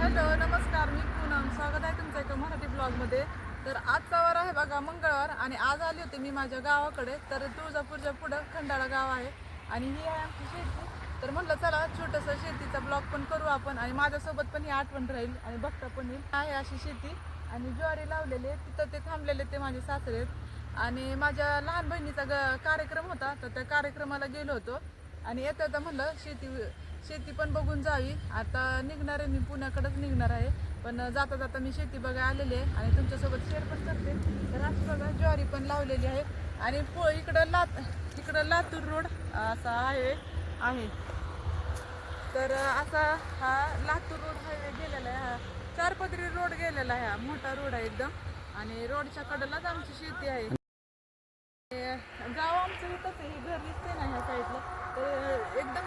Hello नमस्कार. मी पूनम. स्वागत आहे तुमचं एका मराठी ब्लॉगमध्ये. तर आजचा वार आहे बघा मंगळवार आणि आज आली होती मी माझ्या गावाकडे. तर तुळजापूरच्या पुढं खंडाळा गाव आहे आणि ही आहे आमची शेती. तर म्हटलं चला छोटंसं शेतीचा ब्लॉग पण करू आपण आणि माझ्यासोबत पण ही आठवण राहील आणि बघता पण येईल. आहे अशी शेती आणि ज्वारी लावलेले तिथं ते थांबलेले ते माझे सासरे आहेत. आणि माझ्या लहान बहिणीचा ग कार्यक्रम होता तर त्या कार्यक्रमाला गेलो होतो. आणि येता येता म्हणलं शेती शेती पण बघून जावी आता निघणार आहे मी पुण्याकडेच निघणार आहे. पण जाता जाता मी शेती बघा आलेली आहे आणि तुमच्यासोबत शेअर पण करते. तर आज बघा ज्वारी पण लावलेली आहे. आणि पो इकडं लात इकडं लातूर रोड असा हायवे आहे. तर असा हा लातूर रोड हायवे गेलेला आहे. हा चारपदरी रोड गेलेला आहे. हा मोठा रोड आहे एकदम. आणि रोडच्या कडेलाच आमची शेती आहे. गाव आमचं इथंच आहे. हे घर दिसते ना ह्या साईडला तर एकदम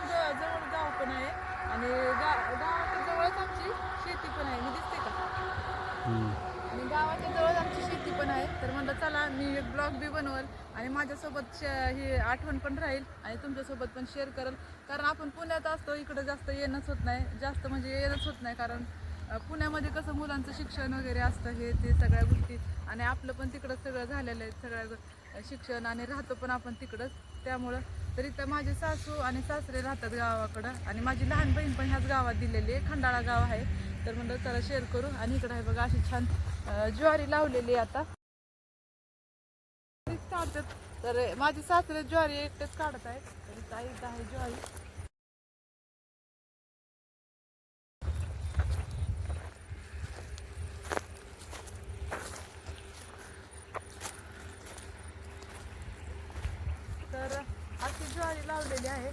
मी एक ब्लॉग बी बनवल आणि माझ्यासोबत श ही आठवण पण राहील आणि तुमच्यासोबत पण शेअर करल. कारण आपण पुण्यात असतो इकडं जास्त येणंच होत नाही. जास्त म्हणजे येणंच होत नाही कारण पुण्यामध्ये कसं मुलांचं शिक्षण वगैरे असतं हे ते सगळ्या गोष्टी. आणि आपलं पण तिकडं सगळं झालेलं आहे सगळ्या शिक्षण आणि राहतो पण आपण तिकडंच त्यामुळं तरी तर माझे सासू आणि सासरे राहतात गावाकडं. आणि माझी लहान बहीण पण ह्याच गावात दिलेली आहे खंडाळा गाव आहे. तर म्हणलं चला शेअर करू. आणि इकडं आहे बघा अशी छान ज्वारी लावलेली आहे आता. काढतात. तर माझे सासरे ज्वारी एकटेच काढत आहेत तर इथं आहे ज्वारी. तर अशी ज्वारी लावलेली आहे.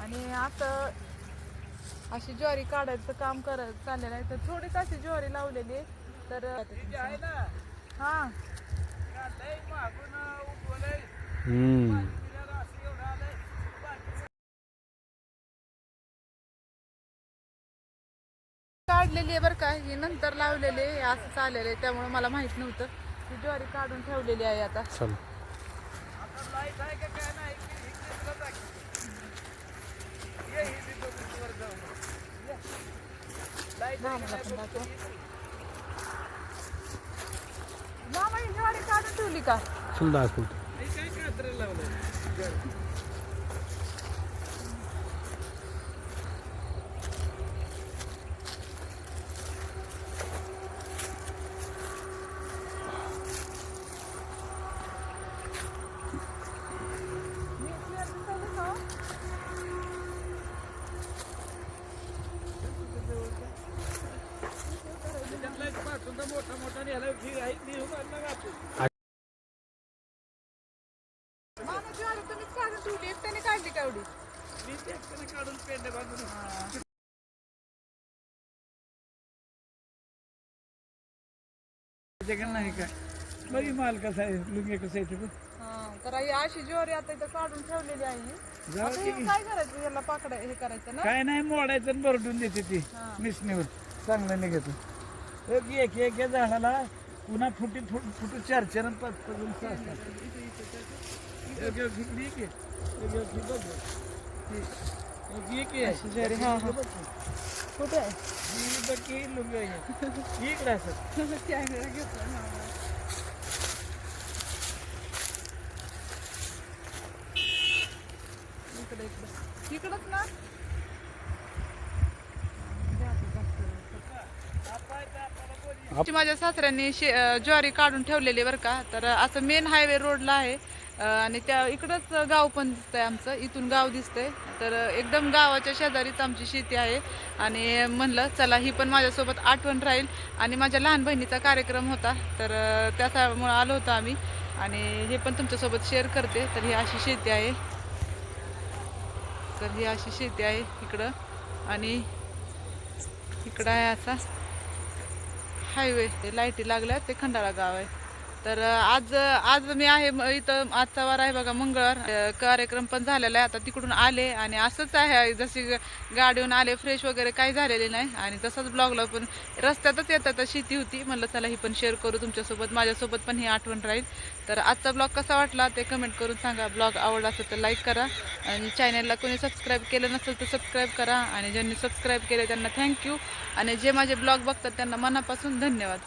आणि आता अशी ज्वारी काढायचं काम करत चाललेलं आहे. तर थोडीच अशी ज्वारी लावलेली आहे. तर हा. हम्म. काढलेली आहे बरं का ही नंतर लावलेली आहे असं चाललेलं आहे त्यामुळे मला माहीत नव्हतं ही ज्वारी काढून ठेवलेली आहे आता चल मामाला पण दाखव. मामा ही ज्वारी काढून ठेवली का? चल दाखवतो मी clear दिसायला का? मामा ज्वारी तुम्हीच काढून ठेवली एकट्याने काढली का एवढी नाही का बरी माल कसा आहे लुंगे कसं आहे तर ही अशी ज्वारी आता इथं काढून ठेवलेली आहे ही. जाऊ आता दे हे की. काय करायचं याला पाकडा हे करायचं ना काय नाही मोडायचं आणि भरडून देते ती. मिशनीवर चांगलं निघत एक एक एक एक झाडाला पुन्हा फुटी फुट फुटू चार चार आणि पाच पाच आणि सहा सहा. एक एक इकडे एक एक. एक कुठे कॅमेरा घेतला इकडे इकडे इकडंच ना माझ्या सासऱ्यांनी शे ज्वारी काढून ठेवलेली बरं का. तर असं मेन हायवे रोडला आहे. आणि त्या इकडंच गाव पण दिसतंय आमचं. इथून गाव दिसतंय. तर एकदम गावाच्या शेजारीच आमची शेती आहे. आणि म्हणलं चला ही पण माझ्यासोबत आठवण राहील. आणि माझ्या लहान बहिणीचा कार्यक्रम होता. तर त्याच्यामुळं आलो होतो आम्ही. आणि हे पण तुमच्यासोबत शेअर करते. तर ही अशी शेती आहे. तर ही अशी शेती आहे इकडं. आणि इकडं आहे असा हायवे. ते लाईटी लागल्या ते खंडाळा गाव आहे. तर आज आज मी आहे इथं आजचा वार आहे बघा मंगळवार. कार्यक्रम पण झालेला आहे. आता तिकडून आले आणि असंच आहे. जशी गाडीहून आले फ्रेश वगैरे काही झालेले नाही. आणि तसंच ब्लॉगला पण रस्त्यातच येतात. शेती होती. म्हणलं चला ही पण शेअर करू तुमच्यासोबत. माझ्यासोबत पण ही आठवण राहील. तर आजचा ब्लॉग कसा वाटला ते कमेंट करून सांगा. ब्लॉग आवडला असेल तर लाईक करा. आणि चॅनलला कोणी सबस्क्राईब केलं नसेल तर सबस्क्राईब करा. आणि ज्यांनी सबस्क्राईब केले त्यांना थँक्यू आणि जे माझे ब्लॉग बघतात त्यांना मनापासून धन्यवाद.